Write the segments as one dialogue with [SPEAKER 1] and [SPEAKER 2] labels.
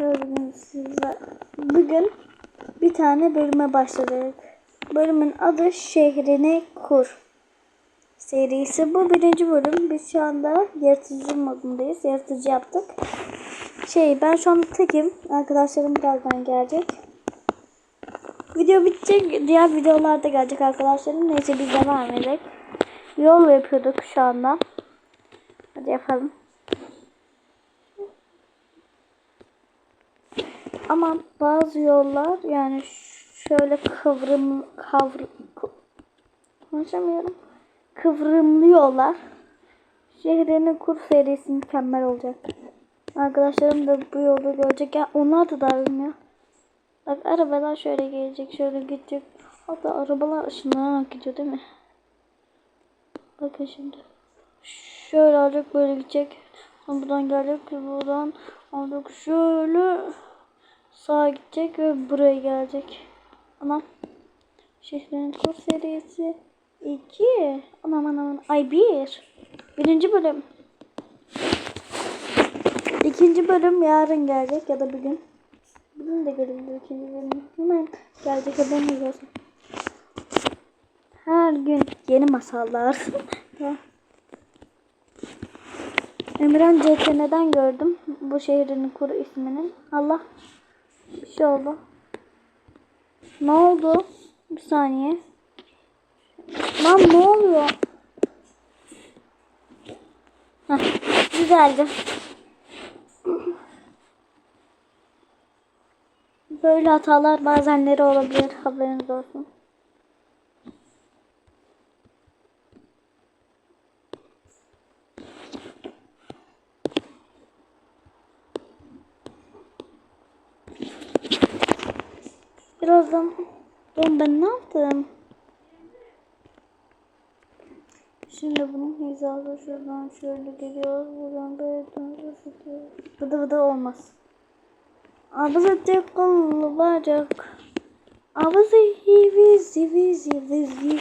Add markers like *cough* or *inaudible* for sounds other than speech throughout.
[SPEAKER 1] Bugün bugün bir tane bölüme başladık. Bölümün adı Şehrini Kur serisi. Bu birinci bölüm. Biz şu anda yaratıcı modundayız. Yaratıcı yaptık. Şey ben şu anda tekim. Arkadaşlarım birazdan gelecek. Video bitecek. Diğer videolarda gelecek arkadaşlarım. Neyse biz devam edelim. Yol yapıyorduk şu anda. Hadi yapalım. Ama bazı yollar yani şöyle kıvrım kavr konuşamıyorum. Kıvrımlı yollar. Şehrini kur serisi mükemmel olacak. Arkadaşlarım da bu yolu görecek. Ya onlar da darılmıyor. Bak arabalar şöyle gelecek, şöyle gidecek. Hatta arabalar ışınlanarak gidiyor değil mi? Bakın şimdi. Şöyle olacak böyle gidecek. Sonra buradan gelecek buradan olacak şöyle sağa gidecek ve buraya gelecek. Anam. Şehrin kur serisi 2. Anam anam. Ay 1. Birinci bölüm. İkinci bölüm yarın gelecek ya da bugün. Bugün de gelebilir ikinci bölüm. Hemen gelecek haberiniz olsun. Her gün yeni masallar. *laughs* Emirhan CTN'den gördüm bu şehrin kuru isminin. Allah bir şey oldu. Ne oldu? Bir saniye. Lan ne oluyor? Heh, güzeldi. Böyle hatalar bazenleri olabilir. Haberiniz olsun. Birazdan Oğlum ben ne yaptım? Şimdi bunun hizası şuradan şöyle geliyor. Buradan böyle dönüyor. Vıdı vıdı olmaz. Ağzı tek kollu bacak. Ağzı hivi zivi zivi zivi.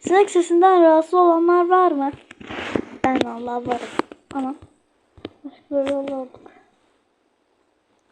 [SPEAKER 1] Sinek sesinden rahatsız olanlar var mı? Ben vallahi varım. Ama böyle olduk.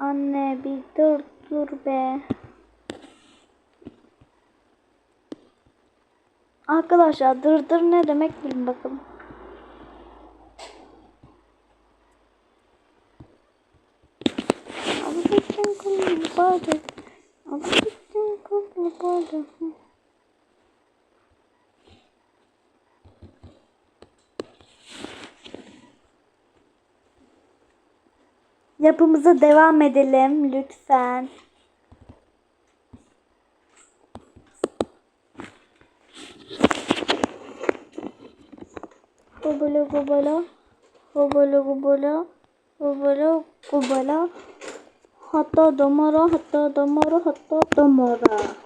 [SPEAKER 1] Anne bir dur dur be. Arkadaşlar dırdır ne demek bilin bakalım. Abi bütün konu bağırdı. Abi bütün konu bağırdı. Yapımıza devam edelim lütfen. Gobala gobala. Gobala gobala. Gobala gobala. Hatta damara hatta damara hatta damara.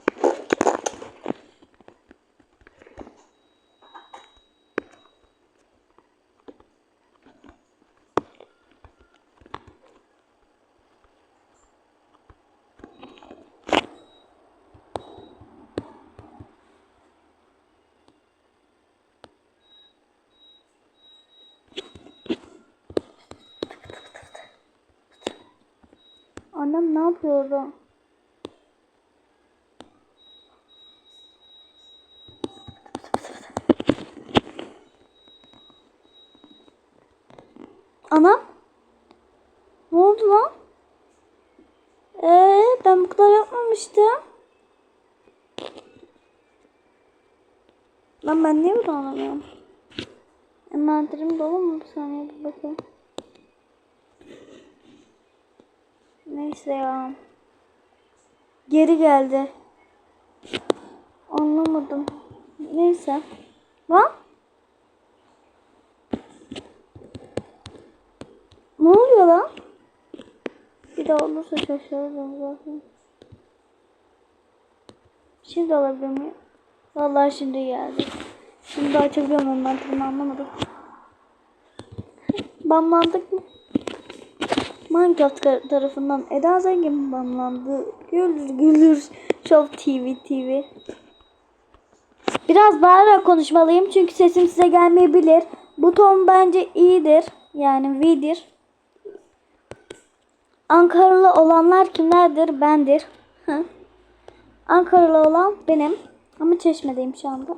[SPEAKER 1] Annem ne yapıyor orada? Anam? Ne oldu lan? Ee, ben bu kadar yapmamıştım. Lan ben niye burada anlamıyorum? Envanterim dolu mu? Bir saniye bir bakayım. Neyse ya. Geri geldi. Anlamadım. Neyse. Lan? Ne oluyor lan? belki de olursa şaşırırım zaten. Şimdi alabilir miyim? Vallahi şimdi geldi. Şimdi açabiliyor muyum mantığını anlamadım. Banlandık mı? Minecraft tarafından Eda Zengin banlandı. Gülür gülür. Show TV TV. Biraz bağırarak konuşmalıyım çünkü sesim size gelmeyebilir. Bu ton bence iyidir. Yani V'dir. Ankaralı olanlar kimlerdir? Bendir. Ankaralı olan benim. Ama Çeşme'deyim şu anda.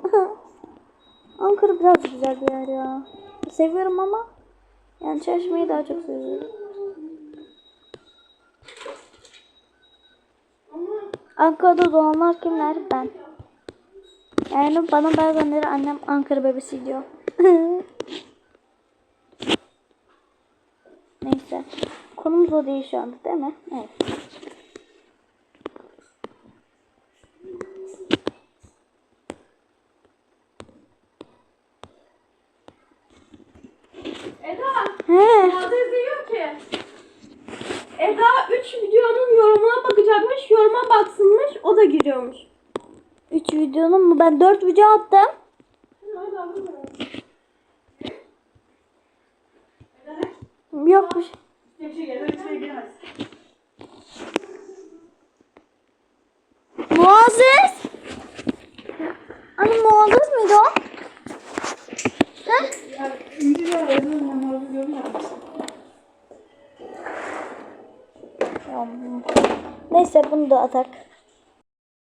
[SPEAKER 1] Ankara biraz güzel bir yer ya. Seviyorum ama yani Çeşme'yi daha çok seviyorum. Ankara'da doğanlar kimler? Ben. Yani bana bazenleri annem Ankara bebesi diyor. *laughs* Neyse. Konumuz o değil şu anda değil mi? Evet.
[SPEAKER 2] Eda,
[SPEAKER 1] He.
[SPEAKER 2] Eda yazıyor ki. Eda 3 videonun yorumuna bakacakmış, yoruma baksınmış, o da giriyormuş.
[SPEAKER 1] 3 videonun mu? Ben 4 video attım. Yok bir şey. Muazzez. Hani Muazzez miydi o? Ya Neyse bunu da atak.